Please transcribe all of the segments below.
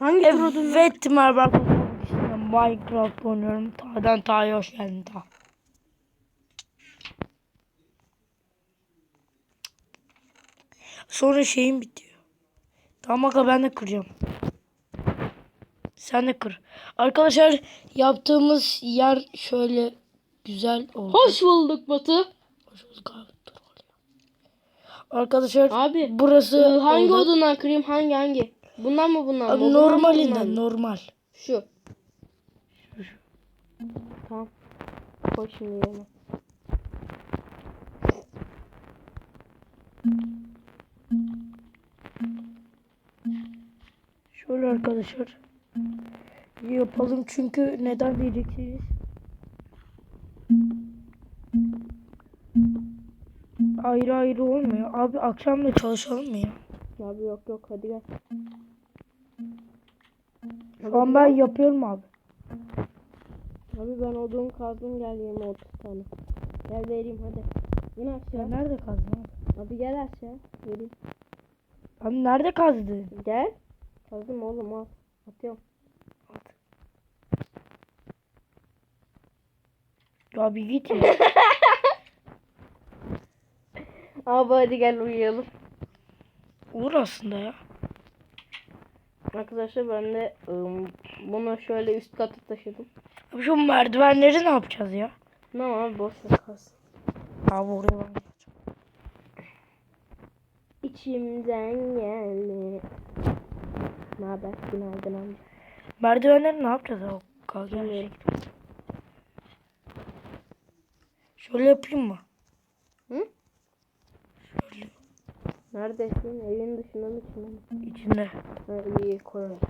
Hangi odun? Evet merhaba arkadaşlar. Minecraft oynuyorum. Ta'dan Ta'ya hoş geldin Ta. Sonra şeyim bitiyor. Tamam aga ben de kıracağım. Sen de kır. Arkadaşlar yaptığımız yer şöyle güzel oldu. Hoş bulduk Batu. Hoş bulduk abi. Dur. Arkadaşlar Abi burası hangi oldu. odundan kırayım hangi hangi? Bundan mı bundan mı? Bundan normalinden normal. Şu. Tamam. Koy şimdi yerine. Şöyle arkadaşlar. Yapalım çünkü neden diyeceksiniz? Ayrı ayrı olmuyor. Abi akşam da çalışalım mı ya? Abi yok yok hadi gel. Şu an ben yapıyorum abi. Abi ben odun kazdım gel 20 30 tane. Gel vereyim hadi. İn aşağı. nerede kazdın abi? Abi gel aşağı. Vereyim. Abi nerede kazdın? Gel. Kazdım oğlum al. Atıyorum. Ya bir git ya. Abi hadi gel uyuyalım. Olur aslında ya. Arkadaşlar ben de ım, bunu şöyle üst kata taşıdım. Şu merdivenleri ne yapacağız ya? Tamam abi boş ver kalsın. Abi oraya ben. İçimden geldi. Ne haber? Günaydın amca. Merdivenleri ne yapacağız şey. Bilmiyorum. Şöyle yapayım mı? Hı? Şöyle Neredesin? Evin dışında mı içinde mi? içinde. Ha, iyi koyalım.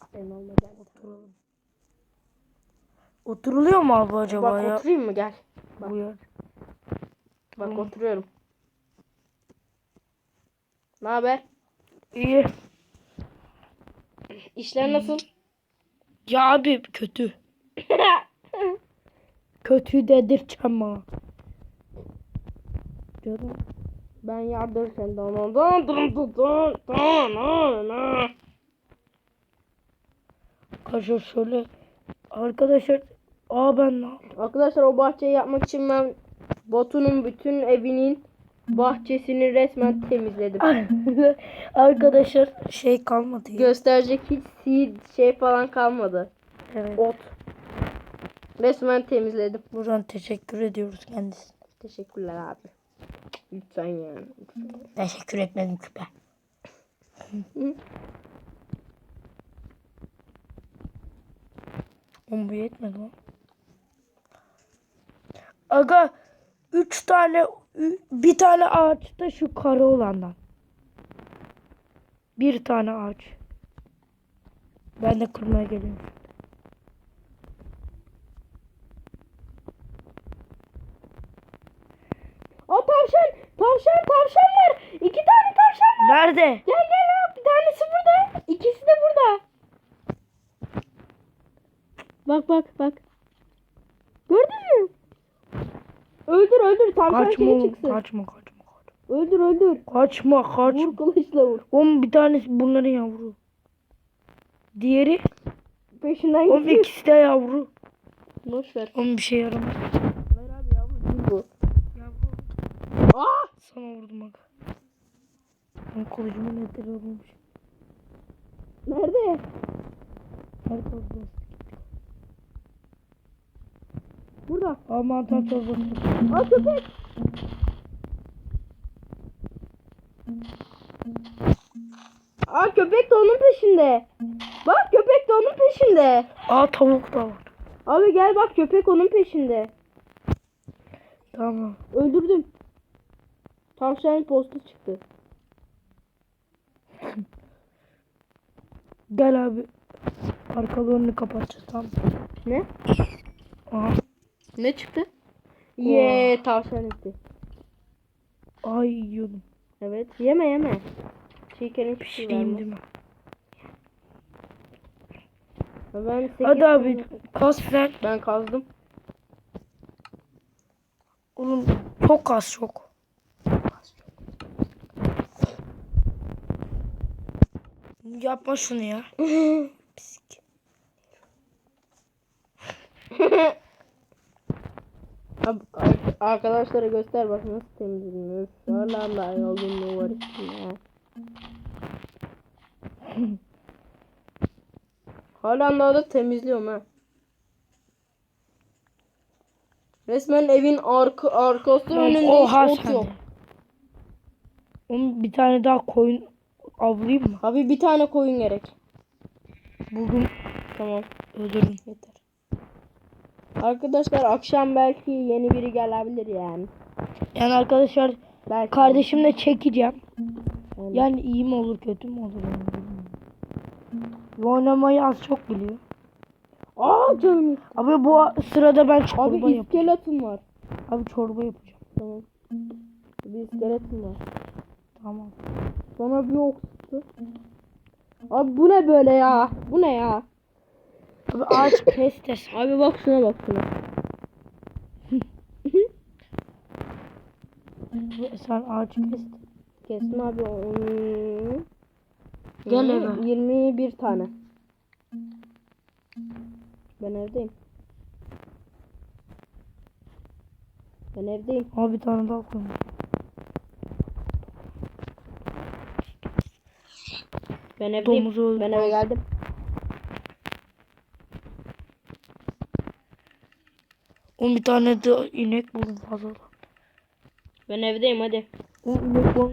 Aferin olma gel. Oturalım. Oturuluyor mu abi acaba Bak ya? oturayım mı? Gel. Bak, Bu yer. bak Tamam. oturuyorum. Ne haber? İyi. İşler nasıl? Ya abi kötü. Kötü dedirteceğim bana. Canım. Ben yardım sen dana dana dana dana dana Arkadaşlar şöyle Arkadaşlar Aa ben ne Arkadaşlar o bahçeyi yapmak için ben Batu'nun bütün evinin bahçesini resmen temizledim. Arkadaşlar şey kalmadı. Ya. Gösterecek hiç seed şey falan kalmadı. Evet. Ot. Resmen temizledim. Buradan teşekkür ediyoruz kendisine. Teşekkürler abi. Lütfen yani. Teşekkür etmedim ben. Oğlum bu yetmedi lan. Aga üç tane bir tane ağaçta şu kara olandan. Bir tane ağaç. Ben de kırmaya geliyorum. Tavşan! Tavşan tavşan var! İki tane tavşan var! Nerede? Gel gel abi bir tanesi burada. İkisi de burada. Bak bak bak. Gördün mü? Öldür öldür tavşan Kaçma oğlum. çıksın. Kaçma kaçma. kaçma. Öldür öldür. Kaçma kaçma. Vur kılıçla vur. Oğlum bir tanesi bunların yavru. Diğeri Peşinden oğlum gidiyor. ikisi de yavru. Boş ver. Oğlum bir şey yaramaz. Ver abi yavru değil bu. Aa! Sana vurdum bak. Ben kılıcımın etleri olmuş. Nerede? Her tarafı. Burada. Aa mantar çorbası. Aa köpek. Aa köpek de onun peşinde. Bak köpek de onun peşinde. Aa tavuk da var. Abi gel bak köpek onun peşinde. Tamam. Öldürdüm. Tavşanın postu çıktı. Gel abi. Arkalı önünü kapatacağız tamam. Ne? Aha. Ne çıktı? Ye tavşan eti. Ay yiyordum. Evet. Yeme yeme. Çiğken hiçbir şey Pişireyim vermez. değil mi? Ben Hadi abi tane- kas sen. Ben kazdım. Oğlum çok az çok. Yapma şunu ya. Ar- arkadaşlara göster bak nasıl temizleniyor. Hala da yorgunluğu var üstünde. Hala da temizliyorum ha. Resmen evin arka arkası önünde Oha hiç ot sen yok. Oğlum bir tane daha koyun avlayayım mı? Abi bir tane koyun gerek. Buldum. Tamam Öldürdüm. yeter. Arkadaşlar akşam belki yeni biri gelebilir yani. Yani arkadaşlar Belki. kardeşimle çekeceğim. Yani. Yani iyi mi olur kötü mü olur yani bilmiyorum. Oynamayı az çok biliyor. Aa canım. Abi bu sırada ben çorba Abi yapacağım. iskeletim var. Abi çorba yapacağım. Tamam. Bir iskeletim var. Tamam. Sonra bir ok tuttu. Abi bu ne böyle ya? Bu ne ya? Abi ağaç kes desem. Abi bak şuna bak şuna. Sen ağaç kes. Kestim abi. Hmm. Gel eve. 21 tane. Ben evdeyim. Ben evdeyim. Abi bir tane daha koyun. Ben evdeyim. Domuzu öldü. Ben eve geldim. On bir tane de inek buldum fazla. Ben evdeyim hadi. O inek var.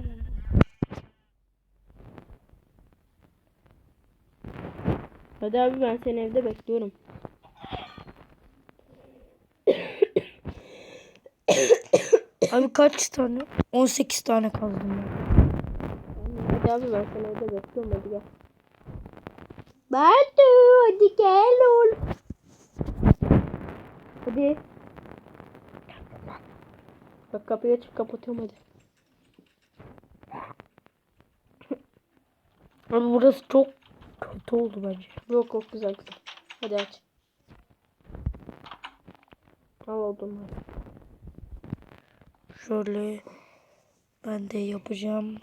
Hadi abi ben seni evde bekliyorum. Abi kaç tane? 18 tane kazdım ben. Abi ben seni evde bekliyorum hadi gel. Batu hadi gel oğlum. Hadi. Bak kapıyı açıp kapatıyorum hadi. Abi burası çok kötü oldu bence. Yok yok güzel güzel. Hadi aç. Al oldum hadi. Şöyle ben de yapacağım.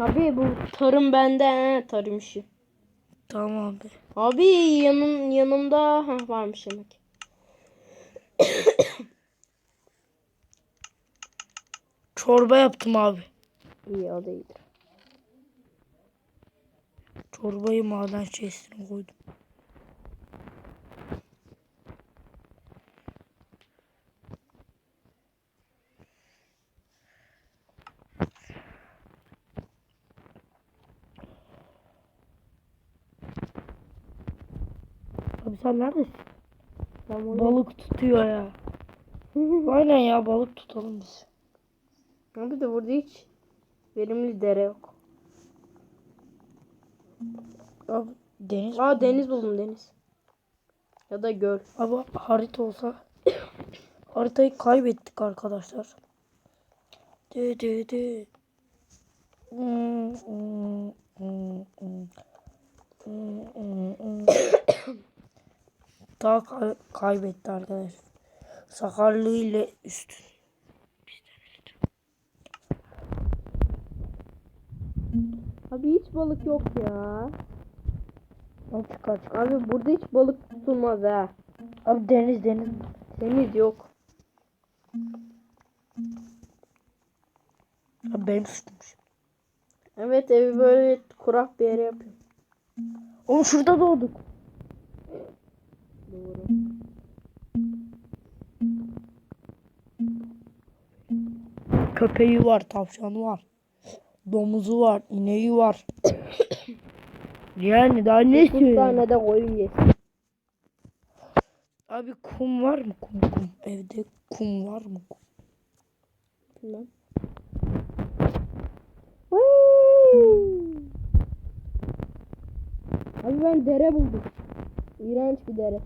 Abi bu tarım bende he tarım işi. Tamam abi. Abi yanım yanımda ha varmış yemek. Çorba yaptım abi. İyi o da iyidir. Çorbayı maden şeysine koydum. Abi sen neredesin? Ben. Balık tutuyor ya. Aynen ya balık tutalım biz. Abi de burada hiç verimli dere yok. Abi deniz. Aa deniz buldum deniz. Ya da göl. Abi harita olsa haritayı kaybettik arkadaşlar. De de de. Hmm, hmm, hmm. Hmm, hmm, hmm. Daha kay- kaybetti arkadaşlar. Sakarlığı ile üstün. Abi hiç balık yok ya. Abi çıkar çıkar. Abi burada hiç balık tutulmaz ha. Abi deniz deniz. Deniz yok. Abi benim suçummuş. Evet evi böyle kurak bir yere yapıyorum. Oğlum şurada doğduk. Köpeği var, tavşanı var. Domuzu var, ineği var. yani daha ne 9 istiyorsun? tane de koyun yesin. Abi kum var mı? Kum kum. Evde kum var mı? Kum. Bilmem. Abi ben dere buldum. İğrenç bir dere.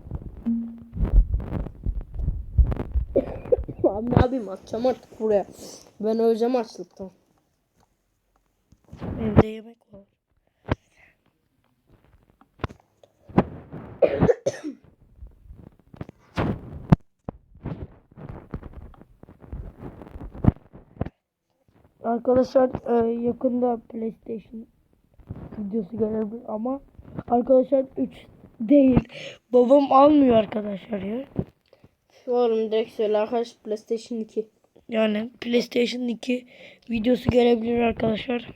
Abi yapayım atacağım artık buraya. Ben öleceğim açlıktan. Evde yemek var. Arkadaşlar e, yakında PlayStation videosu gelebilir ama arkadaşlar 3 değil. Babam almıyor arkadaşlar ya. Oğlum direkt söyle arkadaş PlayStation 2. Yani PlayStation 2 videosu gelebilir arkadaşlar.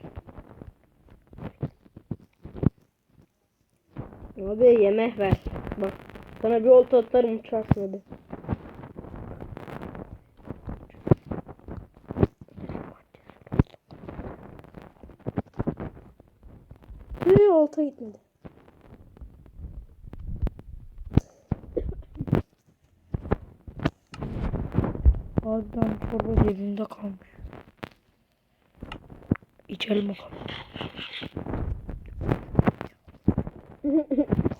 Abi yemek ver. Bak sana bir olta atarım uçarsın hadi. Bir olta gitmedi. Harbiden çorba cebimde kalmış. İçelim bakalım.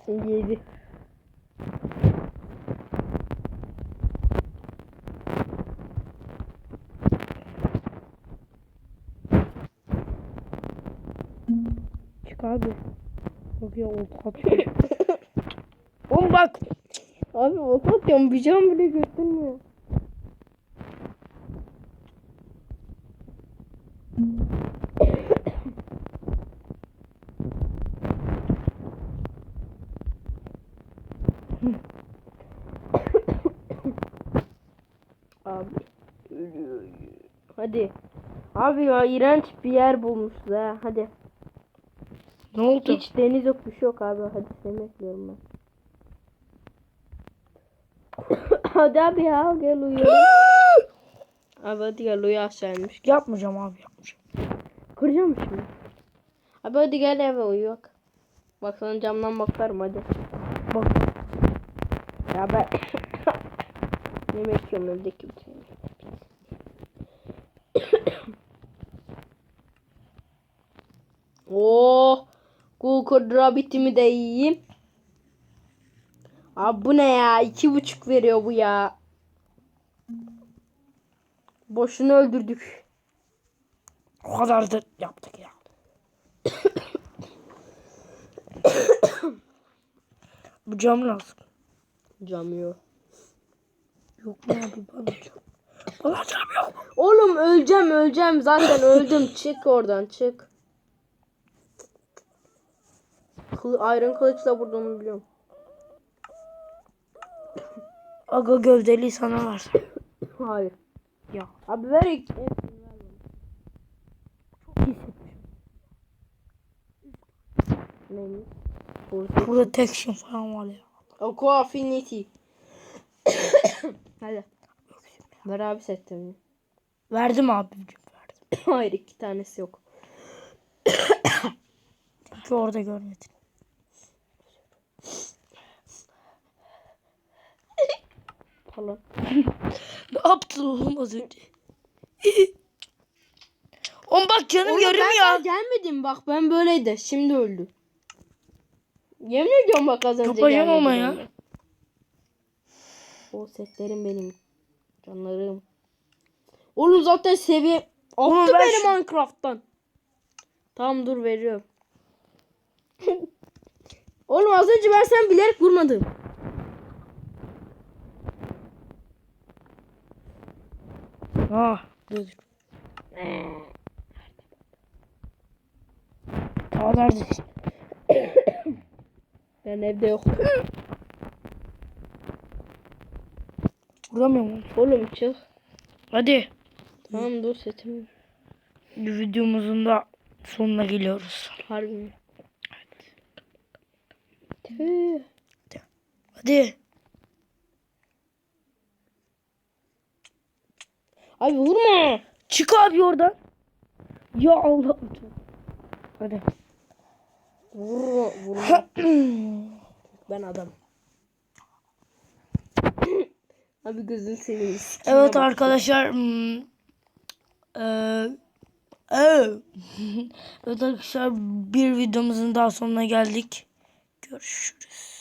Yedi. Çık abi. Yok ya oldu atıyor. Oğlum bak. Abi olta atıyorum bir can bile götürmüyor. Hadi. Abi ya iğrenç bir yer bulmuşuz ha. Hadi. Ne oldu? Hiç deniz yok bir şey yok abi. Hadi seni bekliyorum ben. hadi abi ya gel uyu. abi hadi gel uyu aşağıymış. Yapmayacağım abi yapmayacağım. Kıracağım şimdi. Abi hadi gel eve uyu bak. Bak sana camdan bakarım hadi. Bak. Ya ben yemek yiyorum evdeki bir şey. Oo, Google Rabbit'imi de yiyeyim. Abi bu ne ya? İki buçuk veriyor bu ya. Boşuna öldürdük. O kadar da yaptık ya. Bu cam lazım. Cam yok. Yok mu abi bana cam. Bana cam yok. Oğlum öleceğim öleceğim zaten öldüm. Çık oradan çık. Kılı, Iron kılıçla vurduğumu biliyorum. Aga gövdeliği sana var. Hayır. Ya. Abi ver ilk. Çok iyi. Neymiş? Protection falan var ya. Aqua Affinity. Hadi. Ver abi setimi. Verdim abicim verdim. Hayır iki tanesi yok. Çünkü orada görmedin. Falan. Ne yaptın oğlum az önce? Oğlum bak canım Oğlum yarım ben ya. daha gelmedim bak ben böyleydi. Şimdi öldü. Yemin ediyorum bak az önce Yapacağım gelmedi ama ya. O setlerim benim. Canlarım. Oğlum zaten seviye Oğlum attı ver beni şu- Minecraft'tan. Tamam dur veriyorum. Oğlum az önce ben sen bilerek vurmadım. Ah dur. Daha neredesin? Ben evde yok. Vuramıyorum oğlum. Oğlum çık. Hadi. Tamam dur setimi. Videomuzun da sonuna geliyoruz. Harbi mi? Tüh. Hadi. Abi vurma. Çık abi oradan. Ya Allah. Hadi. Vurma. Vurma. ben adam. Abi gözün seveyim. Evet bak. arkadaşlar. hmm, evet. evet arkadaşlar bir videomuzun daha sonuna geldik. Görüşürüz.